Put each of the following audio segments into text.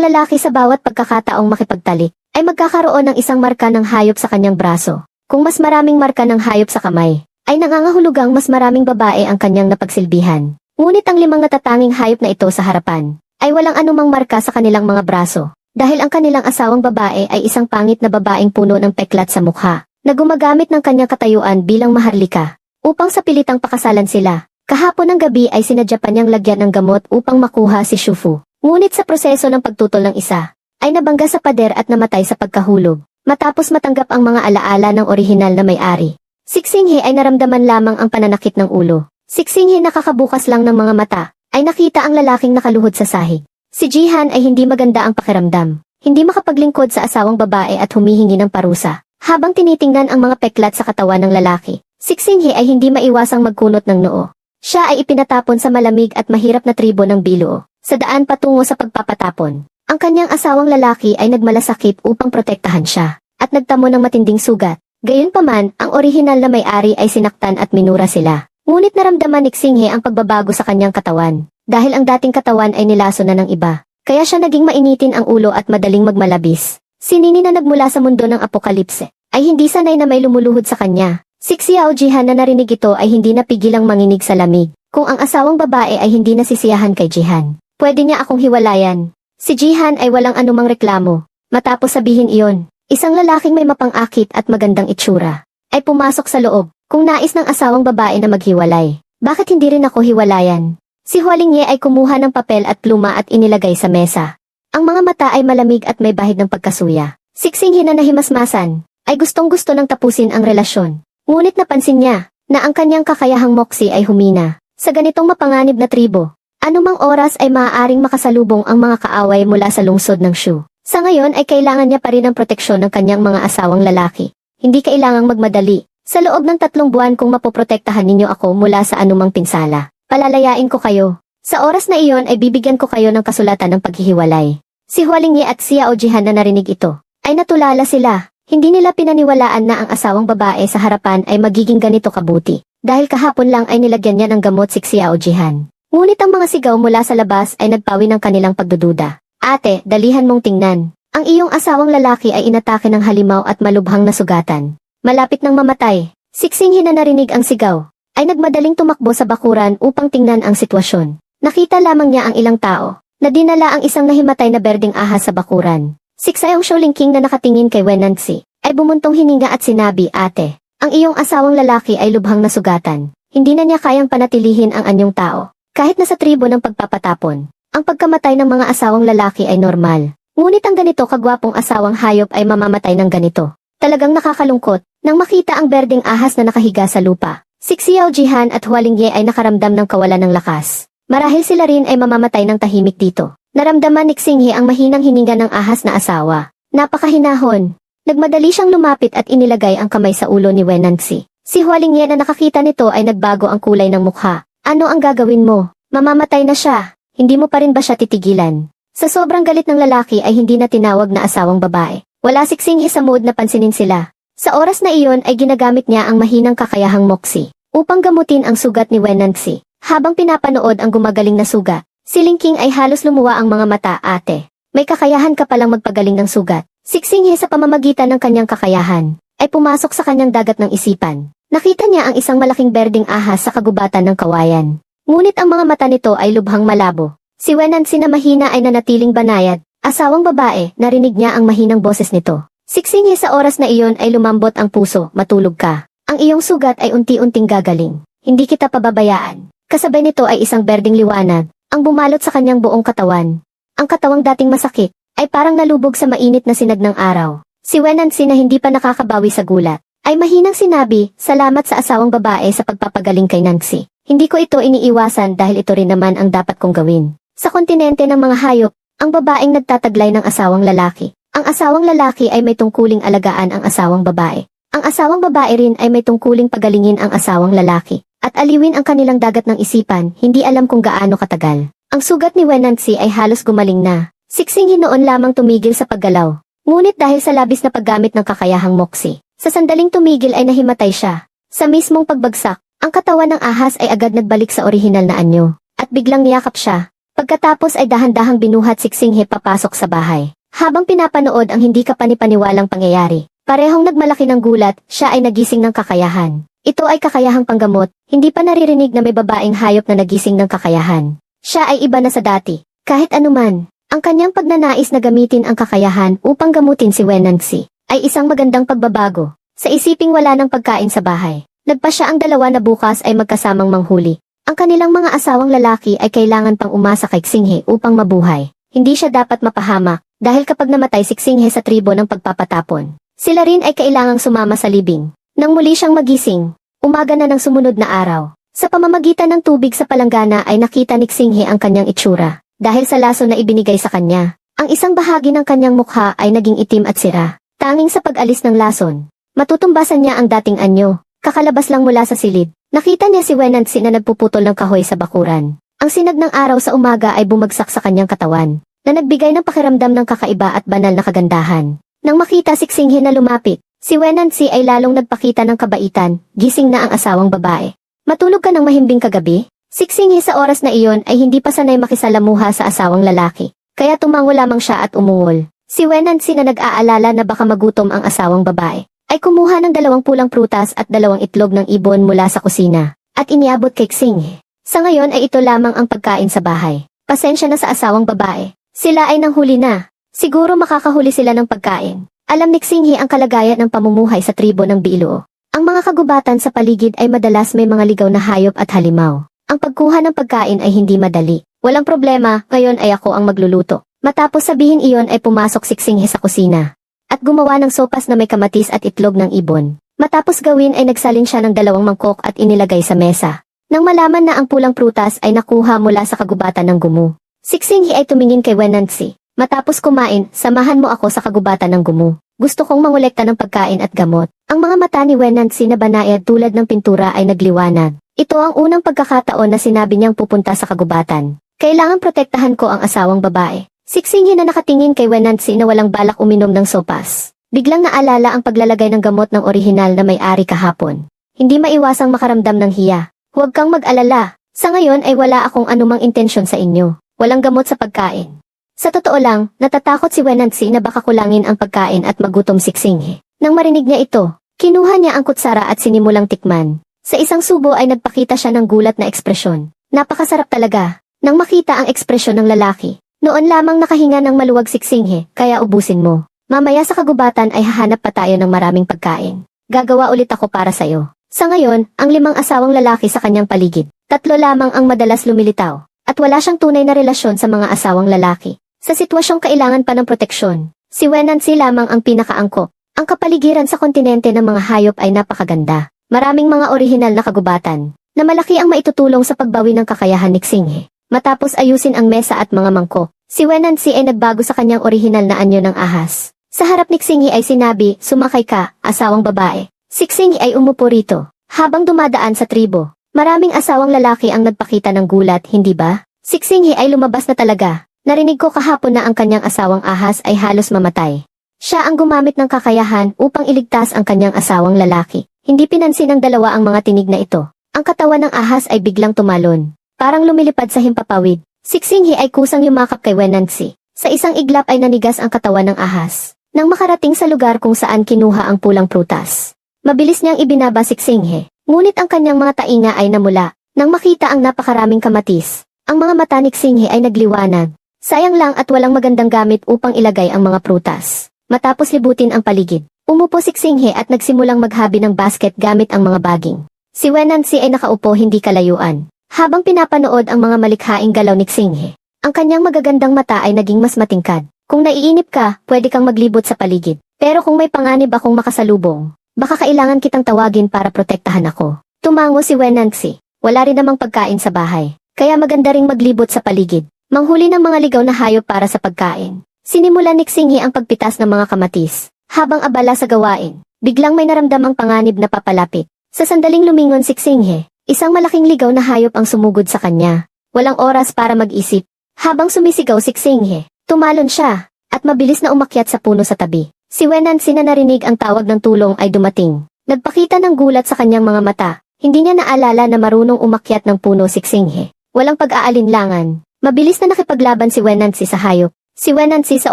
Ang lalaki sa bawat pagkakataong makipagtalik ay magkakaroon ng isang marka ng hayop sa kanyang braso. Kung mas maraming marka ng hayop sa kamay, ay nangangahulugang mas maraming babae ang kanyang napagsilbihan. Ngunit ang limang natatanging hayop na ito sa harapan, ay walang anumang marka sa kanilang mga braso. Dahil ang kanilang asawang babae ay isang pangit na babaeng puno ng peklat sa mukha, na gumagamit ng kanyang katayuan bilang maharlika, upang sa pilitang pakasalan sila. Kahapon ng gabi ay sinadya pa niyang lagyan ng gamot upang makuha si Shufu. Ngunit sa proseso ng pagtutol ng isa, ay nabangga sa pader at namatay sa pagkahulog, matapos matanggap ang mga alaala ng orihinal na may-ari. Siksinghe ay naramdaman lamang ang pananakit ng ulo. Siksinghe nakakabukas lang ng mga mata, ay nakita ang lalaking nakaluhod sa sahig. Si Jihan ay hindi maganda ang pakiramdam. Hindi makapaglingkod sa asawang babae at humihingi ng parusa. Habang tinitingnan ang mga peklat sa katawan ng lalaki, Siksinghe ay hindi maiwasang magkunot ng noo. Siya ay ipinatapon sa malamig at mahirap na tribo ng Bilo, sa daan patungo sa pagpapatapon. Ang kanyang asawang lalaki ay nagmalasakit upang protektahan siya, at nagtamo ng matinding sugat. Gayunpaman, ang orihinal na may-ari ay sinaktan at minura sila. Ngunit naramdaman ni Xinghe ang pagbabago sa kanyang katawan, dahil ang dating katawan ay nilaso na ng iba. Kaya siya naging mainitin ang ulo at madaling magmalabis. Si Nini na nagmula sa mundo ng apokalipse, ay hindi sanay na may lumuluhod sa kanya. Si Xiao Jihan na narinig ito ay hindi napigilang manginig sa lamig. Kung ang asawang babae ay hindi nasisiyahan kay Jihan, pwede niya akong hiwalayan. Si Jihan ay walang anumang reklamo. Matapos sabihin iyon, isang lalaking may mapang-akit at magandang itsura, ay pumasok sa loob. Kung nais ng asawang babae na maghiwalay, bakit hindi rin ako hiwalayan? Si Hualingye ay kumuha ng papel at pluma at inilagay sa mesa. Ang mga mata ay malamig at may bahid ng pagkasuya. Siksinghin na nahimasmasan, ay gustong gusto ng tapusin ang relasyon. Ngunit napansin niya, na ang kanyang kakayahang moksi ay humina. Sa ganitong mapanganib na tribo, anumang oras ay maaaring makasalubong ang mga kaaway mula sa lungsod ng Shu. Sa ngayon ay kailangan niya pa rin ang proteksyon ng kanyang mga asawang lalaki. Hindi kailangang magmadali. Sa loob ng tatlong buwan kung mapoprotektahan ninyo ako mula sa anumang pinsala, palalayain ko kayo. Sa oras na iyon ay bibigyan ko kayo ng kasulatan ng paghihiwalay. Si Hualingye at si Yao Jihan na narinig ito, ay natulala sila. Hindi nila pinaniwalaan na ang asawang babae sa harapan ay magiging ganito kabuti. Dahil kahapon lang ay nilagyan niya ng gamot si Xiao Jihan. Ngunit ang mga sigaw mula sa labas ay nagpawi ng kanilang pagdududa. Ate, dalihan mong tingnan. Ang iyong asawang lalaki ay inatake ng halimaw at malubhang nasugatan. Malapit ng mamatay, siksinghin na narinig ang sigaw, ay nagmadaling tumakbo sa bakuran upang tingnan ang sitwasyon. Nakita lamang niya ang ilang tao, na dinala ang isang nahimatay na berdeng ahas sa bakuran. Siksayong Shaolin King na nakatingin kay Wenanzi, ay bumuntong hininga at sinabi, Ate, ang iyong asawang lalaki ay lubhang nasugatan. Hindi na niya kayang panatilihin ang anyong tao. Kahit nasa tribo ng pagpapatapon, ang pagkamatay ng mga asawang lalaki ay normal. Ngunit ang ganito kagwapong asawang hayop ay mamamatay ng ganito. Talagang nakakalungkot, nang makita ang berdeng ahas na nakahiga sa lupa. Si Xiao Jihan at Hualingye ay nakaramdam ng kawalan ng lakas. Marahil sila rin ay mamamatay ng tahimik dito. Naramdaman ni Xinghe ang mahinang hininga ng ahas na asawa. Napakahinahon. Nagmadali siyang lumapit at inilagay ang kamay sa ulo ni Wenanzi. Si Hualingye na nakakita nito ay nagbago ang kulay ng mukha. Ano ang gagawin mo? Mamamatay na siya. Hindi mo pa rin ba siya titigilan? Sa sobrang galit ng lalaki ay hindi na tinawag na asawang babae. Wala si Xinghe sa mood na pansinin sila. Sa oras na iyon ay ginagamit niya ang mahinang kakayahang moksi upang gamutin ang sugat ni Wenanzi. Habang pinapanood ang gumagaling na sugat, si Linking ay halos lumuwa ang mga mata ate. May kakayahan ka palang magpagaling ng sugat. Siksinghe sa pamamagitan ng kanyang kakayahan, ay pumasok sa kanyang dagat ng isipan. Nakita niya ang isang malaking berdeng ahas sa kagubatan ng kawayan. Ngunit ang mga mata nito ay lubhang malabo. Si Wenanzi na mahina ay nanatiling banayad. Asawang babae, narinig niya ang mahinang boses nito. Siksinghe sa oras na iyon ay lumambot ang puso, matulog ka. Ang iyong sugat ay unti-unting gagaling. Hindi kita pababayaan. Kasabay nito ay isang berdeng liwanag, ang bumalot sa kanyang buong katawan. Ang katawang dating masakit, ay parang nalubog sa mainit na sinag ng araw. Si Wenancy na hindi pa nakakabawi sa gulat, ay mahinang sinabi, salamat sa asawang babae sa pagpapagaling kay Nancy. Hindi ko ito iniiwasan dahil ito rin naman ang dapat kong gawin. Sa kontinente ng mga hayop, ang babaeng nagtataglay ng asawang lalaki. Ang asawang lalaki ay may tungkuling alagaan ang asawang babae. Ang asawang babae rin ay may tungkuling pagalingin ang asawang lalaki. At aliwin ang kanilang dagat ng isipan, hindi alam kung gaano katagal. Ang sugat ni Wenancy ay halos gumaling na. Siksinghin noon lamang tumigil sa paggalaw. Ngunit dahil sa labis na paggamit ng kakayahang moksi, sa sandaling tumigil ay nahimatay siya. Sa mismong pagbagsak, ang katawan ng ahas ay agad nagbalik sa orihinal na anyo. At biglang niyakap siya. Pagkatapos ay dahan-dahang binuhat si Xinghe papasok sa bahay. Habang pinapanood ang hindi kapanipaniwalang pangyayari, parehong nagmalaki ng gulat, siya ay nagising ng kakayahan. Ito ay kakayahang panggamot, hindi pa naririnig na may babaeng hayop na nagising ng kakayahan. Siya ay iba na sa dati. Kahit anuman, ang kanyang pagnanais na gamitin ang kakayahan upang gamutin si Wenanxi ay isang magandang pagbabago. Sa isiping wala ng pagkain sa bahay, nagpa siya ang dalawa na bukas ay magkasamang manghuli. Ang kanilang mga asawang lalaki ay kailangan pang umasa kay Xinghe upang mabuhay. Hindi siya dapat mapahama dahil kapag namatay si Xinghe sa tribo ng pagpapatapon, sila rin ay kailangang sumama sa libing. Nang muli siyang magising, umaga na ng sumunod na araw. Sa pamamagitan ng tubig sa palanggana ay nakita ni Xinghe ang kanyang itsura. Dahil sa laso na ibinigay sa kanya, ang isang bahagi ng kanyang mukha ay naging itim at sira. Tanging sa pag-alis ng lason, matutumbasan niya ang dating anyo. Kakalabas lang mula sa silid, nakita niya si Wenancy na nagpuputol ng kahoy sa bakuran. Ang sinag ng araw sa umaga ay bumagsak sa kanyang katawan, na nagbigay ng pakiramdam ng kakaiba at banal na kagandahan. Nang makita si Xinghe na lumapit, si Wenancy ay lalong nagpakita ng kabaitan, gising na ang asawang babae. Matulog ka ng mahimbing kagabi? Si Xinghe sa oras na iyon ay hindi pa sanay makisalamuha sa asawang lalaki, kaya tumango lamang siya at umungol. Si Wenancy na nag-aalala na baka magutom ang asawang babae, ay kumuha ng dalawang pulang prutas at dalawang itlog ng ibon mula sa kusina, at iniabot kay Xinghe. Sa ngayon ay ito lamang ang pagkain sa bahay. Pasensya na sa asawang babae. Sila ay nanghuli na. Siguro makakahuli sila ng pagkain. Alam ni Xinghe ang kalagayan ng pamumuhay sa tribo ng Bilo. Ang mga kagubatan sa paligid ay madalas may mga ligaw na hayop at halimaw. Ang pagkuha ng pagkain ay hindi madali. Walang problema, ngayon ay ako ang magluluto. Matapos sabihin iyon ay pumasok si Xinghe sa kusina at gumawa ng sopas na may kamatis at itlog ng ibon. Matapos gawin ay nagsalin siya ng dalawang mangkok at inilagay sa mesa. Nang malaman na ang pulang prutas ay nakuha mula sa kagubatan ng gumu. Siksinghi ay tumingin kay Wenancy. Matapos kumain, samahan mo ako sa kagubatan ng gumu. Gusto kong mangolekta ng pagkain at gamot. Ang mga mata ni Wenancy na banayad tulad ng pintura ay nagliwanag. Ito ang unang pagkakataon na sinabi niyang pupunta sa kagubatan. Kailangan protektahan ko ang asawang babae. Siksingin na nakatingin kay Wenancy na walang balak uminom ng sopas. Biglang naalala ang paglalagay ng gamot ng orihinal na may-ari kahapon. Hindi maiwasang makaramdam ng hiya. Huwag kang mag-alala. Sa ngayon ay wala akong anumang intensyon sa inyo. Walang gamot sa pagkain. Sa totoo lang, natatakot si Wenancy na baka kulangin ang pagkain at magutom si Xinghe. Nang marinig niya ito, kinuha niya ang kutsara at sinimulang tikman. Sa isang subo ay nagpakita siya ng gulat na ekspresyon. Napakasarap talaga. Nang makita ang ekspresyon ng lalaki, noon lamang nakahinga ng maluwag si Xinghe, kaya ubusin mo. Mamaya sa kagubatan ay hahanap pa tayo ng maraming pagkain. Gagawa ulit ako para sa'yo. Sa ngayon, ang limang asawang lalaki sa kanyang paligid, tatlo lamang ang madalas lumilitaw, at wala siyang tunay na relasyon sa mga asawang lalaki. Sa sitwasyong kailangan pa ng proteksyon, si Wenancy lamang ang pinakaangkop. Ang kapaligiran sa kontinente ng mga hayop ay napakaganda. Maraming mga orihinal na kagubatan, na malaki ang maitutulong sa pagbawi ng kakayahan ni Xinghe. Matapos ayusin ang mesa at mga mangkok, si Wenancy ay nagbago sa kanyang orihinal na anyo ng ahas. Sa harap ni Xinghe ay sinabi, sumakay ka, asawang babae. Si Xinghe ay umupo rito. Habang dumadaan sa tribo, maraming asawang lalaki ang nagpakita ng gulat, hindi ba? Si Xinghe ay lumabas na talaga. Narinig ko kahapon na ang kanyang asawang ahas ay halos mamatay. Siya ang gumamit ng kakayahan upang iligtas ang kanyang asawang lalaki. Hindi pinansin ng dalawa ang mga tinig na ito. Ang katawan ng ahas ay biglang tumalon. Parang lumilipad sa himpapawid. Siksinghi ay kusang yumakap kay Wenancy. Sa isang iglap ay nanigas ang katawan ng ahas. Nang makarating sa lugar kung saan kinuha ang pulang prutas. Mabilis niyang ibinaba si Xinghe. Ngunit ang kanyang mga tainga ay namula. Nang makita ang napakaraming kamatis, ang mga mata ni Xinghe ay nagliwanag. Sayang lang at walang magandang gamit upang ilagay ang mga prutas. Matapos libutin ang paligid, umupo si Xinghe at nagsimulang maghabi ng basket gamit ang mga baging. Si Wenancy ay nakaupo hindi kalayuan. Habang pinapanood ang mga malikhaing galaw ni Xinghe, ang kanyang magagandang mata ay naging mas matingkad. Kung naiinip ka, pwede kang maglibot sa paligid. Pero kung may panganib akong makasalubong, baka kailangan kitang tawagin para protektahan ako. Tumango si Wenancy. Wala rin namang pagkain sa bahay. Kaya maganda ring maglibot sa paligid. Manghuli ng mga ligaw na hayop para sa pagkain. Sinimula ni Xinghe ang pagpitas ng mga kamatis. Habang abala sa gawain, biglang may naramdamang panganib na papalapit. Sa sandaling lumingon si Xinghe, Isang malaking ligaw na hayop ang sumugod sa kanya. Walang oras para mag-isip. Habang sumisigaw si Xinghe, tumalon siya, at mabilis na umakyat sa puno sa tabi. Si Wenancy na narinig ang tawag ng tulong ay dumating. Nagpakita ng gulat sa kanyang mga mata. Hindi niya naalala na marunong umakyat ng puno si Xinghe. Walang pag-aalinlangan. Mabilis na nakipaglaban si Wenancy sa hayop. Si Wenancy sa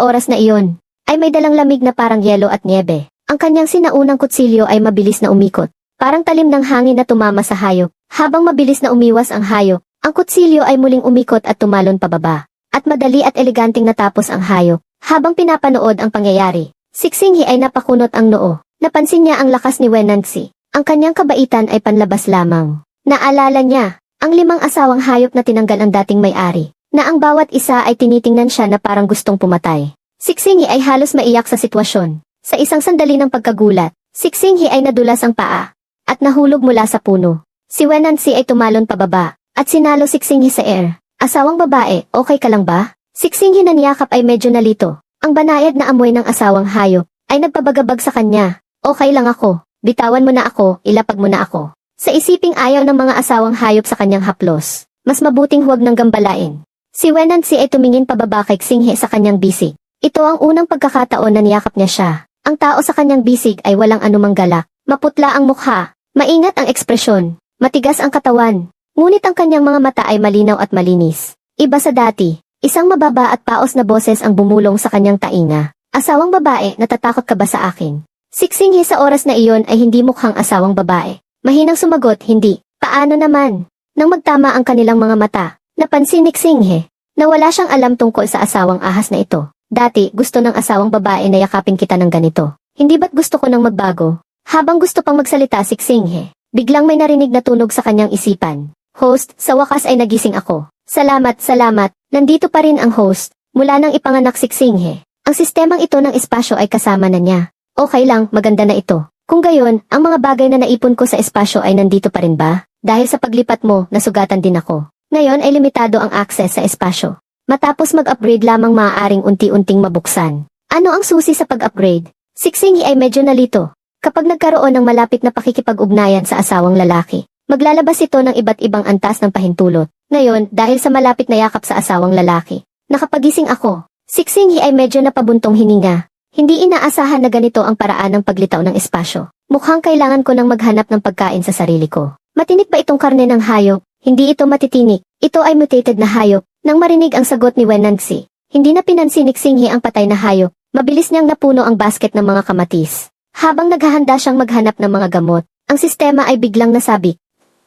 oras na iyon ay may dalang lamig na parang yelo at niebe. Ang kanyang sinaunang kutsilyo ay mabilis na umikot. Parang talim ng hangin na tumama sa hayop. Habang mabilis na umiwas ang hayop, ang kutsilyo ay muling umikot at tumalon pababa. At madali at eleganting natapos ang hayop. Habang pinapanood ang pangyayari, Siksinghi ay napakunot ang noo. Napansin niya ang lakas ni Wenancy. Ang kanyang kabaitan ay panlabas lamang. Naalala niya, ang limang asawang hayop na tinanggal ang dating may-ari, na ang bawat isa ay tinitingnan siya na parang gustong pumatay. Siksinghi ay halos maiyak sa sitwasyon. Sa isang sandali ng pagkagulat, Siksinghi ay nadulas ang paa, at nahulog mula sa puno. Si Wenancy ay tumalon pababa, at sinalo Siksinghi sa air. Asawang babae, okay ka lang ba? Siksinghi na niyakap ay medyo nalito. Ang banayad na amoy ng asawang hayop ay nagpabagabag sa kanya. Okay lang ako. Bitawan mo na ako, ilapag mo na ako. Sa isiping ayaw ng mga asawang hayop sa kanyang haplos, mas mabuting huwag nang gambalain. Si Wenancy ay tumingin pababa kay Xinghe sa kanyang bisig. Ito ang unang pagkakataon na niyakap niya siya. Ang tao sa kanyang bisig ay walang anumang galak. Maputla ang mukha, maingat ang ekspresyon, matigas ang katawan. Ngunit ang kanyang mga mata ay malinaw at malinis. Iba sa dati, isang mababa at paos na boses ang bumulong sa kanyang tainga. Asawang babae, natatakot ka ba sa akin? Siksinghe sa oras na iyon ay hindi mukhang asawang babae. Mahinang sumagot, hindi. Paano naman? Nang magtama ang kanilang mga mata, napansin ni Xinghe na wala siyang alam tungkol sa asawang ahas na ito. Dati, gusto ng asawang babae na yakapin kita ng ganito. Hindi ba't gusto ko nang magbago? Habang gusto pang magsalita si Xinghe, biglang may narinig na tunog sa kanyang isipan. Host, sa wakas ay nagising ako. Salamat, salamat. Nandito pa rin ang host. Mula nang ipanganak si Xinghe. Ang sistemang ito ng espasyo ay kasama na niya. Okay lang, maganda na ito. Kung gayon, ang mga bagay na naipon ko sa espasyo ay nandito pa rin ba? Dahil sa paglipat mo, nasugatan din ako. Ngayon ay limitado ang access sa espasyo. Matapos mag-upgrade lamang maaaring unti-unting mabuksan. Ano ang susi sa pag-upgrade? Siksinghi ay medyo nalito. Kapag nagkaroon ng malapit na pakikipag-ugnayan sa asawang lalaki, maglalabas ito ng iba't ibang antas ng pahintulot. Ngayon, dahil sa malapit na yakap sa asawang lalaki, nakapagising ako. Siksinghi ay medyo napabuntong hininga. Hindi inaasahan na ganito ang paraan ng paglitaw ng espasyo. Mukhang kailangan ko nang maghanap ng pagkain sa sarili ko. Matinik ba itong karne ng hayop? Hindi ito matitinik. Ito ay mutated na hayop. Nang marinig ang sagot ni Wenancy, hindi na pinansin ni Xinghe ang patay na hayop. Mabilis niyang napuno ang basket ng mga kamatis. Habang naghahanda siyang maghanap ng mga gamot, ang sistema ay biglang nasabik.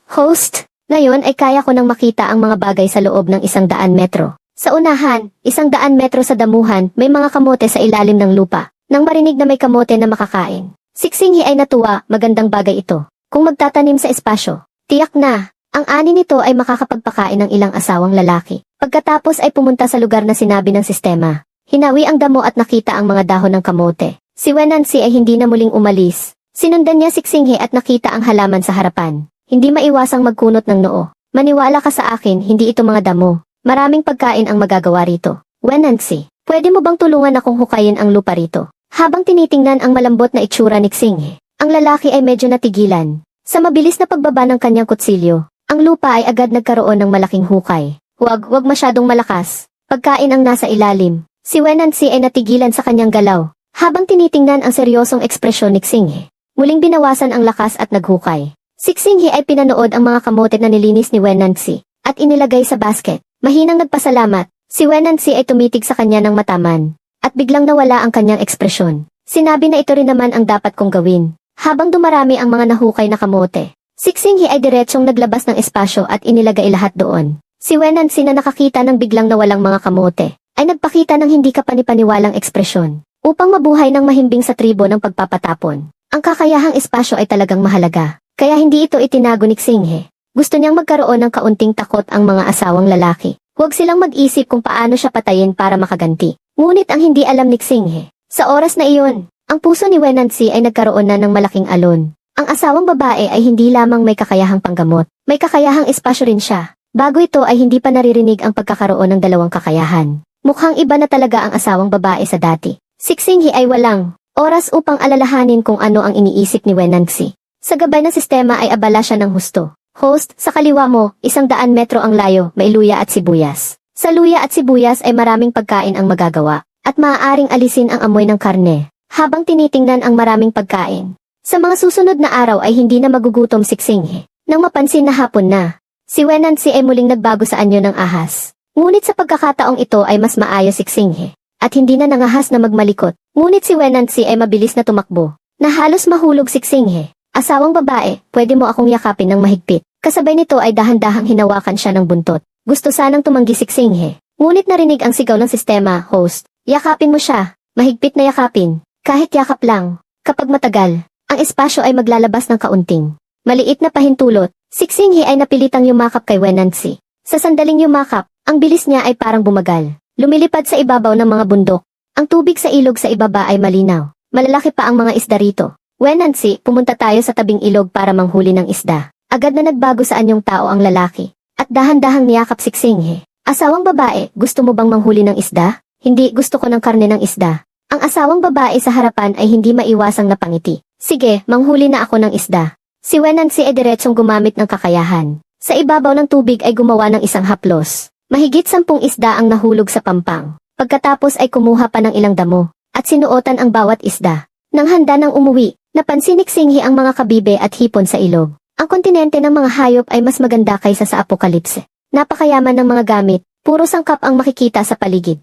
Host, ngayon ay kaya ko nang makita ang mga bagay sa loob ng isang daan metro. Sa unahan, isang daan metro sa damuhan, may mga kamote sa ilalim ng lupa. Nang marinig na may kamote na makakain, Siksinghi ay natuwa, magandang bagay ito. Kung magtatanim sa espasyo, tiyak na, ang ani nito ay makakapagpakain ng ilang asawang lalaki. Pagkatapos ay pumunta sa lugar na sinabi ng sistema. Hinawi ang damo at nakita ang mga dahon ng kamote. Si Wenancy ay hindi na muling umalis. Sinundan niya Siksinghe at nakita ang halaman sa harapan. Hindi maiwasang magkunot ng noo. Maniwala ka sa akin, hindi ito mga damo. Maraming pagkain ang magagawa rito. Wenancy, pwede mo bang tulungan akong hukayin ang lupa rito? Habang tinitingnan ang malambot na itsura ni Xinghe, ang lalaki ay medyo natigilan. Sa mabilis na pagbaba ng kanyang kutsilyo, ang lupa ay agad nagkaroon ng malaking hukay. Huwag, huwag masyadong malakas. Pagkain ang nasa ilalim. Si Wenancy ay natigilan sa kanyang galaw. Habang tinitingnan ang seryosong ekspresyon ni Xinghe, muling binawasan ang lakas at naghukay. Si Xinghe ay pinanood ang mga kamote na nilinis ni Wenancy at inilagay sa basket. Mahinang nagpasalamat, si Wenancy ay tumitig sa kanya ng mataman, at biglang nawala ang kanyang ekspresyon. Sinabi na ito rin naman ang dapat kong gawin. Habang dumarami ang mga nahukay na kamote, si Xinghe ay diretsyong naglabas ng espasyo at inilagay lahat doon. Si Wenancy na nakakita ng biglang nawalang mga kamote, ay nagpakita ng hindi kapanipaniwalang ekspresyon, upang mabuhay ng mahimbing sa tribo ng pagpapatapon. Ang kakayahang espasyo ay talagang mahalaga, kaya hindi ito itinago ni Xinghe. Gusto niyang magkaroon ng kaunting takot ang mga asawang lalaki. Huwag silang mag-isip kung paano siya patayin para makaganti. Ngunit ang hindi alam ni Xinghe, sa oras na iyon, ang puso ni Wenancy ay nagkaroon na ng malaking alon. Ang asawang babae ay hindi lamang may kakayahang panggamot, may kakayahang espasyo rin siya. Bago ito ay hindi pa naririnig ang pagkakaroon ng dalawang kakayahan. Mukhang iba na talaga ang asawang babae sa dati. Si Xinghe ay walang oras upang alalahanin kung ano ang iniisip ni Wenancy. Sa gabay ng sistema ay abala siya ng husto. Host, sa kaliwa mo, isang daan metro ang layo, may luya at sibuyas. Sa luya at sibuyas ay maraming pagkain ang magagawa, at maaaring alisin ang amoy ng karne, habang tinitingnan ang maraming pagkain. Sa mga susunod na araw ay hindi na magugutom si Xinghe. Nang mapansin na hapon na, si Wenancy ay muling nagbago sa anyo ng ahas. Ngunit sa pagkakataong ito ay mas maayos si Xinghe. At hindi na nangahas na magmalikot. Ngunit si Wenancy ay mabilis na tumakbo. Na halos mahulog si Xinghe. Asawang babae, pwede mo akong yakapin ng mahigpit. Kasabay nito ay dahan-dahang hinawakan siya ng buntot. Gusto sanang tumanggi si Xinghe. Ngunit narinig ang sigaw ng sistema, host. Yakapin mo siya. Mahigpit na yakapin. Kahit yakap lang. Kapag matagal, ang espasyo ay maglalabas ng kaunting. Maliit na pahintulot, si Xinghe ay napilitang yumakap kay Wenancy. Sa sandaling yumakap, ang bilis niya ay parang bumagal. Lumilipad sa ibabaw ng mga bundok. Ang tubig sa ilog sa ibaba ay malinaw. Malalaki pa ang mga isda rito. Wenancy, pumunta tayo sa tabing ilog para manghuli ng isda. Agad na nagbago sa anyong tao ang lalaki. At dahan-dahang niyakap si Xinghe. Asawang babae, gusto mo bang manghuli ng isda? Hindi, gusto ko ng karne ng isda. Ang asawang babae sa harapan ay hindi maiwasang napangiti. Sige, manghuli na ako ng isda. Si Wenancy ay diretsong gumamit ng kakayahan. Sa ibabaw ng tubig ay gumawa ng isang haplos. Mahigit sampung isda ang nahulog sa pampang. Pagkatapos ay kumuha pa ng ilang damo, at sinuotan ang bawat isda. Nang handa ng umuwi, napansin ni Xinghi ang mga kabibe at hipon sa ilog. Ang kontinente ng mga hayop ay mas maganda kaysa sa apokalipse. Napakayaman ng mga gamit, puro sangkap ang makikita sa paligid.